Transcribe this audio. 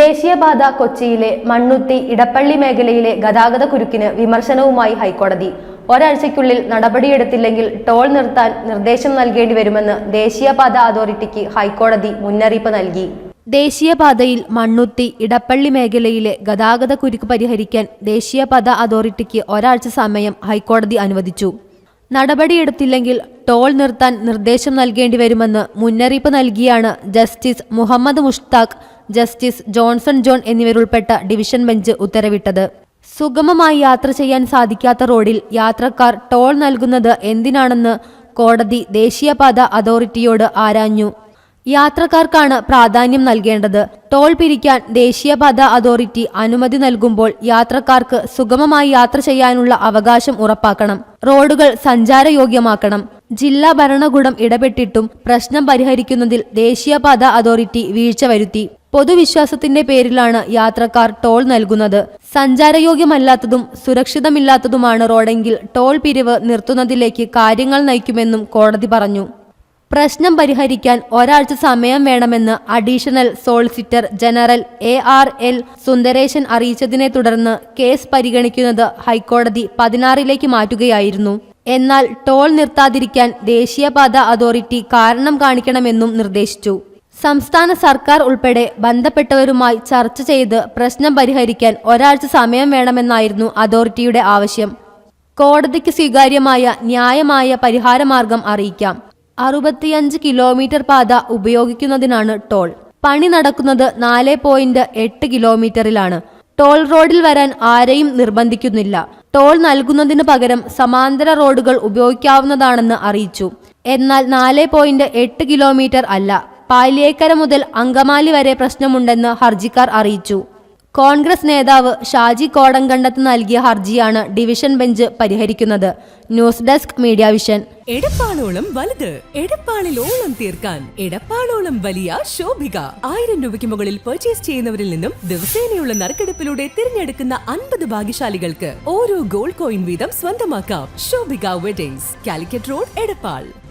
ദേശീയപാത കൊച്ചിയിലെ മണ്ണുത്തി ഇടപ്പള്ളി മേഖലയിലെ ഗതാഗത കുരുക്കിന് വിമർശനവുമായി ഹൈക്കോടതി. ഒരാഴ്ചയ്ക്കുള്ളിൽ നടപടിയെടുത്തില്ലെങ്കിൽ ടോൾ നിർത്താൻ നിർദ്ദേശം നൽകേണ്ടി വരുമെന്ന് ദേശീയപാത അതോറിറ്റിക്ക് ഹൈക്കോടതി മുന്നറിയിപ്പ് നൽകി. ദേശീയപാതയിൽ മണ്ണുത്തി ഇടപ്പള്ളി മേഖലയിലെ ഗതാഗത കുരുക്ക് പരിഹരിക്കാൻ ദേശീയപാത അതോറിറ്റിക്ക് ഒരാഴ്ച സമയം ഹൈക്കോടതി അനുവദിച്ചു. നടപടിയെടുത്തില്ലെങ്കിൽ ടോൾ നിർത്താൻ നിർദ്ദേശം നൽകേണ്ടി വരുമെന്ന് മുന്നറിയിപ്പ് നൽകിയാണ് ജസ്റ്റിസ് മുഹമ്മദ് മുഷ്താഖ് ജസ്റ്റിസ് ജോൺസൺ ജോൺ എന്നിവരുൾപ്പെട്ട ഡിവിഷൻ ബെഞ്ച് ഉത്തരവിട്ടത്. സുഗമമായി യാത്ര ചെയ്യാൻ സാധിക്കാത്ത റോഡിൽ യാത്രക്കാർ ടോൾ നൽകുന്നത് എന്തിനാണെന്ന് കോടതി ദേശീയപാത അതോറിറ്റിയോട് ആരാഞ്ഞു. യാത്രക്കാർക്കാണ് പ്രാധാന്യം നൽകേണ്ടത്. ടോൾ പിരിക്കാൻ ദേശീയപാത അതോറിറ്റി അനുമതി നൽകുമ്പോൾ യാത്രക്കാർക്ക് സുഗമമായി യാത്ര ചെയ്യാനുള്ള അവകാശം ഉറപ്പാക്കണം. റോഡുകൾ സഞ്ചാരയോഗ്യമാക്കണം. ജില്ലാ ഭരണകൂടം ഇടപെട്ടിട്ടും പ്രശ്നം പരിഹരിക്കുന്നതിൽ ദേശീയപാത അതോറിറ്റി വീഴ്ച വരുത്തി. പൊതുവിശ്വാസത്തിന്റെ പേരിലാണ് യാത്രക്കാർ ടോൾ നൽകുന്നത്. സഞ്ചാരയോഗ്യമല്ലാത്തതും സുരക്ഷിതമില്ലാത്തതുമാണ് റോഡെങ്കിൽ ടോൾ പിരിവ് നിർത്തുന്നതിലേക്ക് കാര്യങ്ങൾ നയിക്കുമെന്നും കോടതി പറഞ്ഞു. പ്രശ്നം പരിഹരിക്കാൻ ഒരാഴ്ച സമയം വേണമെന്ന് additional solicitor general A R L Sundaresan അറിയിച്ചതിനെ തുടർന്ന് കേസ് പരിഗണിക്കുന്നത് ഹൈക്കോടതി പതിനാറിലേക്ക് മാറ്റുകയായിരുന്നു. എന്നാൽ ടോൾ നിർത്താതിരിക്കാൻ ദേശീയപാത അതോറിറ്റി കാരണം കാണിക്കണമെന്നും നിർദ്ദേശിച്ചു. സംസ്ഥാന സർക്കാർ ഉൾപ്പെടെ ബന്ധപ്പെട്ടവരുമായി ചർച്ച ചെയ്ത് പ്രശ്നം പരിഹരിക്കാൻ ഒരാഴ്ച സമയം വേണമെന്നായിരുന്നു അതോറിറ്റിയുടെ ആവശ്യം. കോടതിക്ക് സ്വീകാര്യമായ ന്യായമായ പരിഹാരമാർഗം അറിയിക്കാം. അറുപത്തിയഞ്ച് കിലോമീറ്റർ പാത ഉപയോഗിക്കുന്നതിനാണ് ടോൾ. പണി നടക്കുന്നത് നാല് പോയിന്റ് എട്ട് കിലോമീറ്ററിലാണ്. ടോൾ റോഡിൽ വരാൻ ആരെയും നിർബന്ധിക്കുന്നില്ല. ടോൾ നൽകുന്നതിന് പകരം സമാന്തര റോഡുകൾ ഉപയോഗിക്കാവുന്നതാണെന്ന് അറിയിച്ചു. എന്നാൽ നാല് പോയിന്റ് എട്ട് കിലോമീറ്റർ അല്ല. പാലിയേക്കര മുതൽ അങ്കമാലി വരെ പ്രശ്നമുണ്ടെന്ന് ഹർജിക്കാർ അറിയിച്ചു. കോൺഗ്രസ് നേതാവ് ഷാജി കോടങ്കണ്ടത്ത് നൽകിയ ഹർജിയാണ് ഡിവിഷൻ ബെഞ്ച് പരിഹരിക്കുന്നത്. News desk media vision. എടപ്പാളോളം വലുത് എടപ്പാളിൽ ഓളം തീർക്കാൻ എടപ്പാളോളം വലിയ ശോഭിക. ആയിരം രൂപയ്ക്ക് മുകളിൽ പർച്ചേസ് ചെയ്യുന്നവരിൽ നിന്നും ദിവസേനയുള്ള നറുക്കെടുപ്പിലൂടെ തിരഞ്ഞെടുക്കുന്ന അൻപത് ഭാഗ്യശാലികൾക്ക് ഓരോ ഗോൾഡ് കോയിൻ വീതം സ്വന്തമാക്കാം. Shobhika weddings Calicut road Edappal.